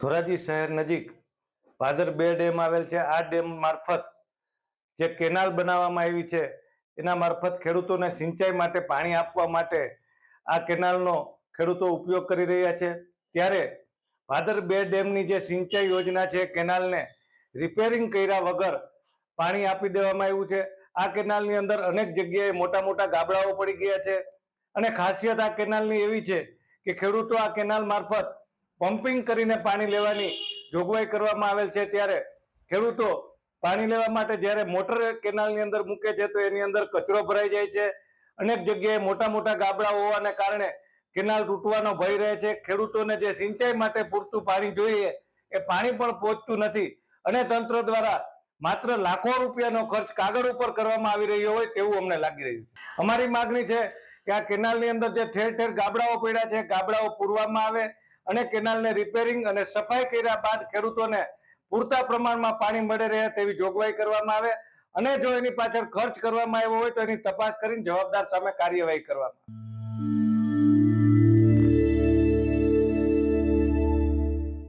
ધોરાજી શહેર નજીક ભાદર બે ડેમ આવેલ છે. આ ડેમ મારફત જે કેનાલ બનાવવામાં આવી છે, એના મારફત ખેડૂતોને સિંચાઈ માટે પાણી આપવા માટે આ કેનાલનો ખેડૂતો ઉપયોગ કરી રહ્યા છે. ત્યારે ભાદર બે ડેમની જે સિંચાઈ યોજના છે કેનાલને રિપેરિંગ કર્યા વગર પાણી આપી દેવામાં આવ્યું છે. આ કેનાલની અંદર અનેક જગ્યાએ મોટા મોટા ગાબડાઓ પડી ગયા છે. અને ખાસિયત આ કેનાલની એવી છે કે ખેડૂતો આ કેનાલ મારફત પમ્પિંગ કરીને પાણી લેવાની જોગવાઈ કરવામાં આવેલ છે ત્યારે ખેડૂતો પાણી લેવા માટે જ્યારે મોટર કેનાલની અંદર મૂકે છે તો એની અંદર કચરો ભરાઈ જાય છે. અનેક જગ્યાએ મોટા મોટા ગાબડા હોવાને કારણે કેનાલ તૂટવાનો ભય રહે છે. ખેડૂતોને જે સિંચાઈ માટે પૂરતું પાણી જોઈએ એ પાણી પણ પહોંચતું નથી અને તંત્ર દ્વારા માત્ર લાખો રૂપિયાનો ખર્ચ કાગળ ઉપર કરવામાં આવી રહ્યો હોય તેવું અમને લાગી રહ્યું છે. અમારી માગણી છે કે આ કેનાલની અંદર જે ઠેર ઠેર ગાબડાઓ પડ્યા છે, ગાબડાઓ પૂરવામાં આવે અને કેનાલને રિપેરિંગ અને સફાઈ કર્યા બાદ ખેડૂતોને પૂરતા પ્રમાણમાં પાણી મળી રહે તેવી જોગવાઈ કરવામાં આવે. અને જો એની પાછળ ખર્ચ કરવામાં આવ્યો હોય તો એની તપાસ કરીને જવાબદાર સામે કાર્યવાહી કરવામાં આવે.